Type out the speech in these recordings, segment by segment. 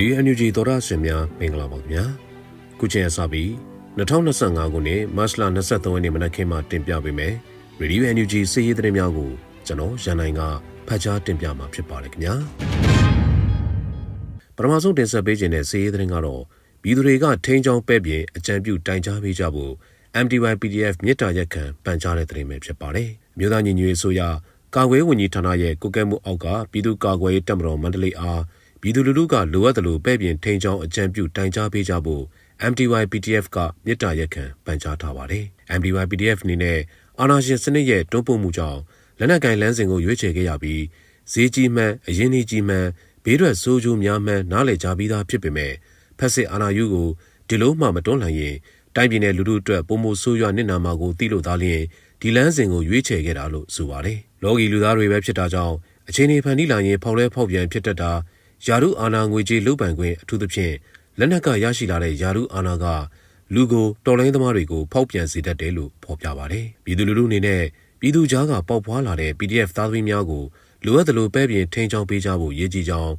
ဒီအန်ယူဂျီသောရရှင်များမင်္ဂလာပါခင်ဗျာခုချိန်အစပြီး2025ခုနှစ်မတ်လ23ရက်နေ့မနက်ခင်းမှာတင်ပြပေးမယ်ရေဒီယိုအန်ယူဂျီစီးရီးသတင်းများကိုကျွန်တော်ရန်နိုင်ကဖတ်ကြားတင်ပြမှာဖြစ်ပါတယ်ခင်ဗျာပထမဆုံးတင်ဆက်ပေးခြင်းတဲ့စီးရီးသတင်းကတော့ပြည်သူတွေကထိန်းချောင်းပဲ့ပြင်အကြံပြုတိုင်ကြားပေးကြဖို့ MDY PDF မြစ်တာရက်ခံပန်ကြားတဲ့သတင်းပဲဖြစ်ပါတယ်မြို့သားညီညွတ်ရေးဆိုရကာကွယ်ဝန်ကြီးဌာနရဲ့ကုကဲမှုအောက်ကပြည်သူ့ကာကွယ်ရေးတပ်မတော်မန္တလေးအား ပြည်သူလူထုကလိုအပ်သလိုပဲ့ပြင်ထိန်းချောင်းအကြံပြုတိုင်ကြားပေးကြဖို့ MDY PDF ကမြစ်တာရက်ခံပန်ကြားထားပါတယ်။ MDY PDF အနေနဲ့အာဏာရှင်စနစ်ရဲ့တွန်းပို့မှုကြောင့်လက်နက်ကင်လမ်းစဉ်ကိုရွေးချယ်ခဲ့ရပြီးဈေးကြီးမှန်အရင်းနှီးကြီးမှန်ဘေးထွက်ဆိုးကျိုးများမှန်နားလည်ကြပြီးသားဖြစ်ပေမဲ့ဖက်စစ်အာဏာယူကိုဒီလိုမှမတွန်းလှန်ရင်တိုင်းပြည်နယ်လူထုအတွက်ပုံမှုဆိုးရွားနစ်နာမှာကိုသိလို့သားလျင်ဒီလမ်းစဉ်ကိုရွေးချယ်ခဲ့တာလို့ဆိုပါတယ်။လော်ဂီလူသားတွေပဲဖြစ်တာကြောင့်အချိန်ကြီးဖန်တီးလာရင်ဖောက်လဲဖောက်ပြန်ဖြစ်တတ်တာ ယာရုအာနာငွေကြေးလုပန်ခွင့်အထူးသဖြင့်လက်နက်ကရရှိလာတဲ့ယာရုအာနာကလူကိုတော်လိုင်းသမားတွေကိုဖောက်ပြန်စေတတ်တယ်လို့ဖော်ပြပါတယ်။ပြည်သူလူထုအနေနဲ့ပြည်သူကြားကပေါက်ဖွာလာတဲ့ PDF သားသမီးများကိုလိုအပ်သလိုပဲ့ပြင်ထိန်းချောင်းပေးကြဖို့ရည်ကြည်ကြောင်း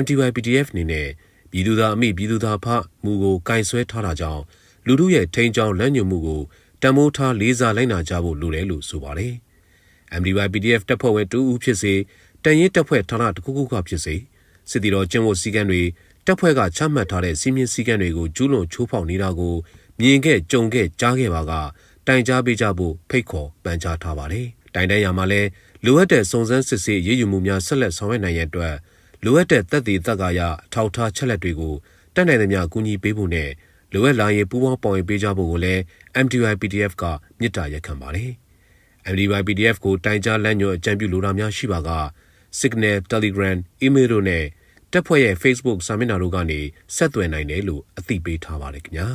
MTY PDF အနေနဲ့ပြည်သူသားအမိပြည်သူသားဖမှုကိုကင်ဆွဲထားတာကြောင့်လူထုရဲ့ထိန်းချောင်းလက်ညှို့မှုကိုတံမိုးထားလေးစားလိုက်နာကြဖို့လိုတယ်လို့ဆိုပါတယ်။ MDY PDF တပ်ဖွဲ့ဝင်တူဦးဖြစ်စေတန်ရင်တပ်ဖွဲ့ဌာနတစ်ခုခုကဖြစ်စေ စစ်တီတော်ကျင့်ဝတ်စည်းကမ်းတွေတပ်ဖွဲ့ကချမှတ်ထားတဲ့စီမင်းစည်းကမ်းတွေကိုကျူးလွန်ချိုးဖောက်နေတာကိုမြင်ခဲ့ကြုံခဲ့ကြားခဲ့ပါကတိုင်ကြားပေးကြဖို့ဖိတ်ခေါ်ပန်ကြားထားပါတယ်။တိုင်တန်းရမှာလဲလိုအပ်တဲ့စုံစမ်းစစ်ဆေးရေးယူမှုများဆက်လက်ဆောင်ရွက်နိုင်ရန်အတွက်လိုအပ်တဲ့သက်သေသက်ကာယအထောက်ထားချက်လက်တွေကိုတက်နိုင်သမျှကူညီပေးဖို့နဲ့လိုအပ်လာရင်ပူးပေါင်းပေါင်ရင်ပေးကြဖို့ကိုလည်း MDY PDF ကမြစ်တာရက်ခံပါတယ်။ MDY PDF ကိုတိုင်ကြားလမ်းညွှန်အကြံပြုလိုတာများရှိပါက Signal, Telegram, Email တို့နဲ့တက်ဖွဲ့ရဲ့ Facebook စာမျက်နှာတို့ကနေဆက်သွယ်နိုင်တယ်လို့အသိပေးထားပါတယ်ခင်ဗျာ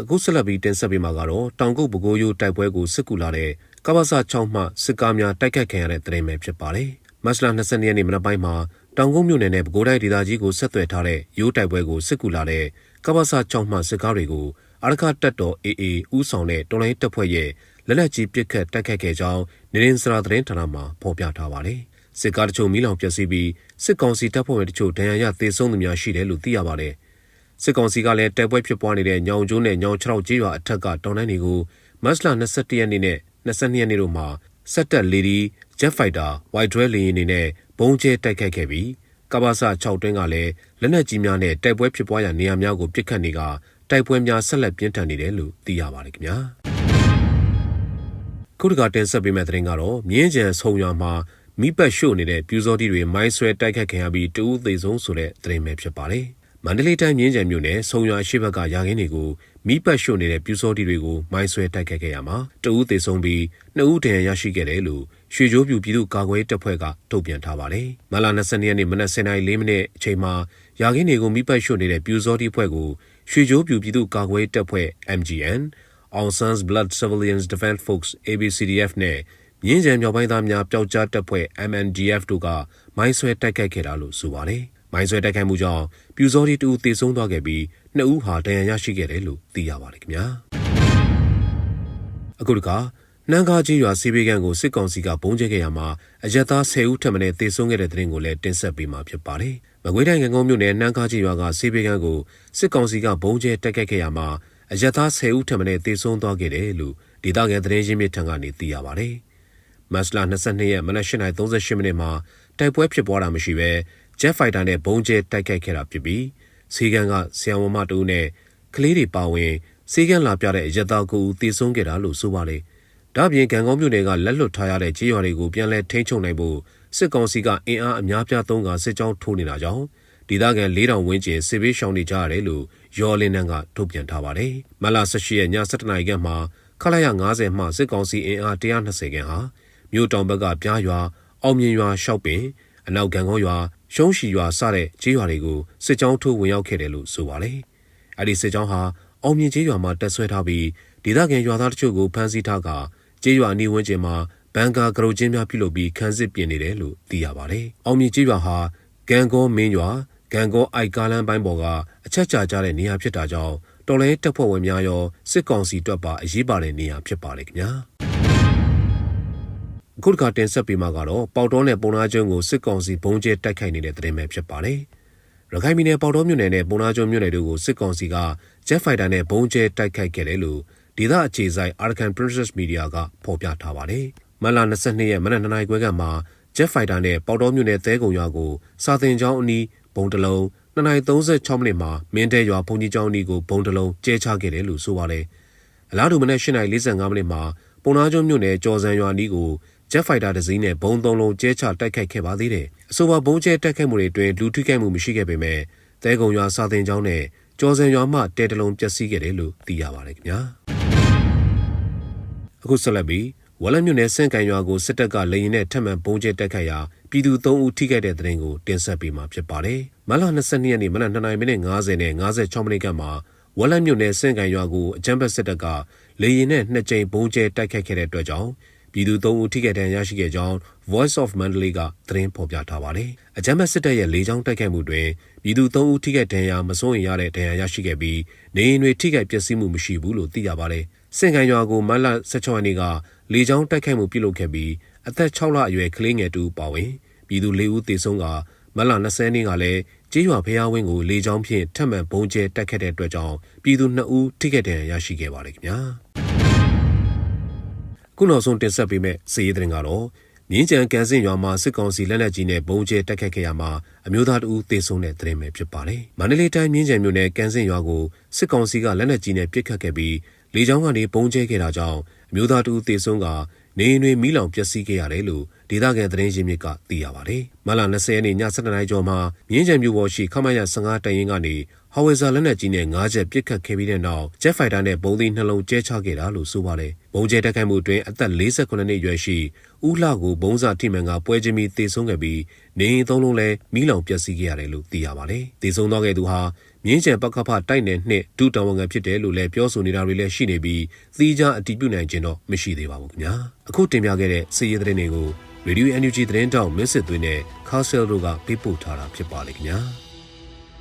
အခုဆက်လက်ပြီးတင်ဆက်ပေးမှာကတော့တောင်ကုတ်ပကိုးရိုးတိုက်ပွဲကိုစစ်ကူလာတဲ့ကပ္ပစ6မှစစ်ကားများတိုက်ခတ်ခံရတဲ့တဲ့ရင်ပဲဖြစ်ပါတယ်မတ်လ22ရက်နေ့မနက်ပိုင်းမှာတောင်ကုန်းမြို့နယ်နဲ့ပဲခူးတိုင်းဒေသကြီးကိုဆက်သွယ်ထားတဲ့ရိုးတိုက်ပွဲကိုစစ်ကူလာတဲ့ကပ္ပစ6မှစစ်ကားတွေကိုအာရခတက်တော် AA ဥဆောင်တဲ့တော်လိုင်းတပ်ဖွဲ့ရဲ့ လက်လက်ကြီးပစ်ခတ်တိုက်ခတ်ခဲ့ကြောင်းနေရင်စရာသတင်းဌာနမှဖော်ပြထားပါတယ်။စစ်ကားတချို့မိလောင်ပျက်စီးပြီးစစ်ကောင်စီတပ်ဖွဲ့ဝင်တချို့ဒဏ်ရာရသေဆုံးသူများရှိတယ်လို့သိရပါတယ်။စစ်ကောင်စီကလည်းတိုက်ပွဲဖြစ်ပွားနေတဲ့ညောင်ကျိုးနဲ့ညောင်ချောက်ကျေးရွာအထက်ကတောင်တန်းတွေကိုမတ်လ22ရက်နေ့နဲ့22ရက်နေ့တို့မှာစက်တက်လေဒီ Jet Fighter White Drill လေယာဉ်တွေနဲ့ဘုံကျဲတိုက်ခတ်ခဲ့ပြီးကဘာစာ6တွင်းကလည်းလက်နက်ကြီးများနဲ့တိုက်ပွဲဖြစ်ပွားရာနေရာများကိုပစ်ခတ်နေကတိုက်ပွဲများဆက်လက်ပြင်းထန်နေတယ်လို့သိရပါတယ်ခင်ဗျာ ခုတကတင်ဆက်ပေးမယ့်သတင်းကတော့မြင်းကြံဆုံရွာမှာမိပတ်ရှို့နေတဲ့ပြူစောတိတွေမိုင်းဆွဲတိုက်ခတ်ခံရပြီးတဦးသေဆုံးဆိုတဲ့သတင်းပဲဖြစ်ပါတယ်မန္တလေးတိုင်းမြင်းကြံမြို့နယ်ဆုံရွာရှိဘက်ကရာခင်းတွေကိုမိပတ်ရှို့နေတဲ့ပြူစောတိတွေကိုမိုင်းဆွဲတိုက်ခတ်ခဲ့ရမှာတဦးသေဆုံးပြီးနှစ်ဦးဒဏ်ရာရရှိခဲ့တယ်လို့ရွှေချိုးပြူပြည်သူ့ကာကွယ်တပ်ဖွဲ့ကထုတ်ပြန်ထားပါတယ်။မလာ22ရက်နေ့မနက်7:04မိနစ်အချိန်မှာရာခင်းတွေကိုမိပတ်ရှို့နေတဲ့ပြူစောတိဖွဲ့ကိုရွှေချိုးပြူပြည်သူ့ကာကွယ်တပ်ဖွဲ့ MGN All Sons Blood Civilians Defense Force ABCDF နဲ့မြင်းကြံမြောက်ပိုင်းသားများပျောက်ကြားတပ်ဖွဲ့ MNDF တို့ကမိုင်းဆွဲတိုက်ခိုက်ခဲ့တာလို့ဆိုပါတယ်။မိုင်းဆွဲတိုက်ခိုက်မှုကြောင့်ပြူစောတိတူသေဆုံးသွားခဲ့ပြီးနှစ်ဦးဟာဒဏ်ရာရရှိခဲ့တယ်လို့သိရပါတယ်ခင်ဗျာ။အခုတခါနှမ်းကားကြီးရွာစီးပေကန်းကိုစစ်ကောင်စီကဘုံကျဲခဲ့ရမှာအရက်သား10ဦးထပ်မံတေဆုံးခဲ့တဲ့တဲ့ရင်ကိုလည်းတင်ဆက်ပေးမှာဖြစ်ပါတယ်။မကွေးတိုင်းငကုံမြို့နယ်နှမ်းကားကြီးရွာကစီးပေကန်းကိုစစ်ကောင်စီကဘုံကျဲတိုက်ခိုက်ခဲ့ရမှာ အရက်သား10ဦးထပ်မံတေဆုံးသွားခဲ့တယ်လို့ဒေသခံသတင်းရင်းမြစ်ထံကနေသိရပါတယ်။မတ်လ22ရက်မနက်8:38မိနစ်မှာတိုက်ပွဲဖြစ်ပွားတာမရှိဘဲ Jet Fighter နဲ့ဘုံကျဲတိုက်ခိုက်ခဲ့တာဖြစ်ပြီးစီကန်းကဆီယံဝမတူနဲ့ကလေးတွေပါဝင်စီကန်းလာပြတဲ့အရက်သားကိုတေဆုံးခဲ့တာလို့ဆိုပါတယ်။ဒါ့အပြင်ကံကောင်းမြို့နယ်ကလက်လွတ်ထားရတဲ့ကြေးရွာတွေကိုပြန်လည်ထိန်းချုပ်နိုင်ဖို့စစ်ကောင်စီကအင်အားအများပြားသုံးကစစ်ကြောင်းထိုးနေတာကြောင့် ဒေသခံ၄000ဝန်းကျင်စစ်ဘေးရှောင်နေကြရတယ်လို့ရော်လင်းနန်းကထုတ်ပြန်ထားပါတယ်။မလ18ရက်ည7:00နာရီခန့်မှာခလာရ90မှစစ်ကောင်စီအင်အား120ခန့်ဟာမြို့တောင်ဘက်ကပြားရွာအောင်မြင်ရွာရှောက်ပင်အနောက်ကံကောရွာရှုံးရှီရွာစတဲ့ကြေးရွာတွေကိုစစ်ကြောင်းထိုးဝင်ရောက်ခဲ့တယ်လို့ဆိုပါတယ်။အဲဒီစစ်ကြောင်းဟာအောင်မြင်ကြေးရွာမှာတက်ဆွဲထားပြီးဒေသခံရွာသားတချို့ကိုဖမ်းဆီးထားကာကျေးရွာအနီးဝန်းကျင်မှာဘန်ကာကရုတ်ချင်းများပြုလုပ်ပြီးခန်းစစ်ပြင်နေတယ်လို့သိရပါတယ်။အောင်မြင့်ကျေးရွာဟာဂန်ကောမင်းရွာ ဂန်ကောအိုက်ကားလန်းပိုင်းပေါ်ကအချက်ချကြတဲ့နေရာဖြစ်တာကြောင့်တော်လဲတပ်ဖွဲ့ဝင်များရောစစ်ကောင်စီတပ်ပါအရေးပါတဲ့နေရာဖြစ်ပါတယ်ခင်ဗျာ။အခုတစ်ခါတင်ဆက်ပေးမှာကတော့ပေါတော်နဲ့ပုံနာကျွန်းကိုစစ်ကောင်စီဘုံကျဲတိုက်ခိုက်နေတဲ့သတင်းပဲဖြစ်ပါတယ်။ရခိုင်ပြည်နယ်ပေါတော်မြို့နယ်နဲ့ပုံနာကျွန်းမြို့နယ်တို့ကိုစစ်ကောင်စီက Jet Fighter နဲ့ဘုံကျဲတိုက်ခိုက်ခဲ့တယ်လို့ဒေသအခြေစိုက် Arkan Princess Media ကဖော်ပြထားပါတယ်။မတ်လ22ရက်မနက်2နာရီခွဲကမှ Jet Fighter နဲ့ပေါတော်မြို့နယ်သဲကုံရွာကိုစာတင်ကျောင်းအနီး ဘုံတလုံး2:36မိနစ်မှာမင်းတဲရွာဘုံကြီးကျောင်းအနီးကိုဘုံတလုံးကျဲချခဲ့တယ်လို့ဆိုပါတယ်။အလားတူမနက်8:45မိနစ်မှာပုံနာကျွန်းမြို့နယ်ကျော်စံရွာနီးကို Jet Fighter တစ်စီးနဲ့ဘုံသုံးလုံးကျဲချတိုက်ခိုက်ခဲ့ပါသေးတယ်။အဆိုပါဘုံကျဲတိုက်ခိုက်မှုတွေအတွင်းလူထိခိုက်မှုမရှိခဲ့ပေမဲ့တဲကုံရွာစာတင်ကျောင်းနဲ့ကျော်စံရွာမှတဲတလုံးပျက်စီးခဲ့တယ်လို့သိရပါတယ်ခင်ဗျာ။အခုဆက်လက်ပြီး ဝလက်မြို့နယ်စန့်ကန်ရွာကိုစစ်တပ်ကလေရင်နဲ့ထပ်မံဘုံကျဲတိုက်ခိုက်ရာပြည်သူ3ဦးထိခိုက်တဲ့တဲ့ရင်ကိုတင်ဆက်ပေးမှာဖြစ်ပါတယ်။မလ22ရက်နေ့မနက်2:50မိနစ်50နဲ့56မိနစ်ကမှဝလက်မြို့နယ်စန့်ကန်ရွာကိုအကြမ်းဖက်စစ်တပ်ကလေရင်နဲ့နှစ်ကြိမ်ဘုံကျဲတိုက်ခိုက်ခဲ့တဲ့အတွက်ကြောင့်ပြည်သူ3ဦးထိခိုက်ဒဏ်ရာရရှိခဲ့ကြောင်း Voice of Mandalay ကသတင်းဖော်ပြထားပါတယ်။အကြမ်းဖက်စစ်တပ်ရဲ့လေကြောင်းတိုက်ခိုက်မှုတွင်ပြည်သူ3ဦးထိခိုက်ဒဏ်ရာမစိုးရင်ရတဲ့ဒဏ်ရာရရှိခဲ့ပြီးနေအိမ်တွေထိခိုက်ပျက်စီးမှုမရှိဘူးလို့သိရပါတယ်။ စင်ကန်ရွာကိုမတ်လ16ရက်နေ့ကလေကြောင်းတိုက်ခိုက်မှုပြုလုပ်ခဲ့ပြီးအသက်6လအရွယ်ကလေးငယ်တူပါဝင်ပြည်သူ၄ဦးသေဆုံးကမတ်လ20ရက်နေ့ကလည်းကျေးရွာဖျားဝင်းကိုလေကြောင်းဖြင့်ထပ်မံဘုံကျဲတိုက်ခတ်တဲ့အတွက်ကြောင့်ပြည်သူ2ဦးထိခိုက်ဒဏ်ရာရရှိခဲ့ပါတယ်ခင်ဗျာ။ခုနောက်ဆုံးတင်ဆက်ပေးမယ့်စီးရီးသတင်းကတော့မြင်းကြံကန်စင်ရွာမှာစစ်ကောင်စီလက်နက်ကြီးနဲ့ဘုံကျဲတိုက်ခတ်ခဲ့ရမှာအမျိုးသားတဦးသေဆုံးတဲ့သတင်းပဲဖြစ်ပါတယ်။မန္တလေးတိုင်းမြင်းကြံမြို့နယ်ကန်စင်ရွာကိုစစ်ကောင်စီကလက်နက်ကြီးနဲ့ပစ်ခတ်ခဲ့ပြီး လေကြောင်းကနေဘုံကျဲခဲ့တာကြောင့်အမျိုးသားတဦးသေဆုံးကနေအိမ်တွေမိလောင်ပျက်စီးခဲ့ရတယ်လို့ဒေသခံသတင်းရင်းမြစ်ကသိရပါတယ်။မလ20ရက်နေ့ည7:00နာရီကျော်မှာမြင်းကြံမြို့ပေါ်ရှိခမရ15တရင်ကနေဟဝေဇာလက်နက်ကြီးနဲ့9ချက်ပစ်ခတ်ခဲ့ပြီးတဲ့နောက်ဂျက်ဖိုက်တာနဲ့ဘုံသီးနှလုံးကျဲချခဲ့တာလို့ဆိုပါတယ်။ဘုံကျဲတက်ခိုက်မှုအတွင်းအသက်48နှစ်အရွယ်ရှိဦးလှကိုဘုံစာထိမှန်ကပွဲချင်းပြီးတေဆုံးခဲ့ပြီးနေအိမ်သုံးလုံးလည်းမိလောင်ပျက်စီးခဲ့ရတယ်လို့သိရပါတယ်။တေဆုံးသွားခဲ့သူဟာ မြင်းကျန်ပကဖတိုက်နယ်နှစ်ဒုတောင်ဝန်ခံဖြစ်တယ်လို့လည်းပြောဆိုနေတာတွေလည်းရှိနေပြီးသီးခြားအတည်ပြုနိုင်ခြင်းတော့မရှိသေးပါဘူးခင်ဗျာအခုတင်ပြခဲ့တဲ့စီးရီးသတင်းတွေကို Radio NUG သတင်းတောက်မစ်စစ်သွင်းနဲ့ Castle တို့ကပေးပို့ထားတာဖြစ်ပါလေခင်ဗျာ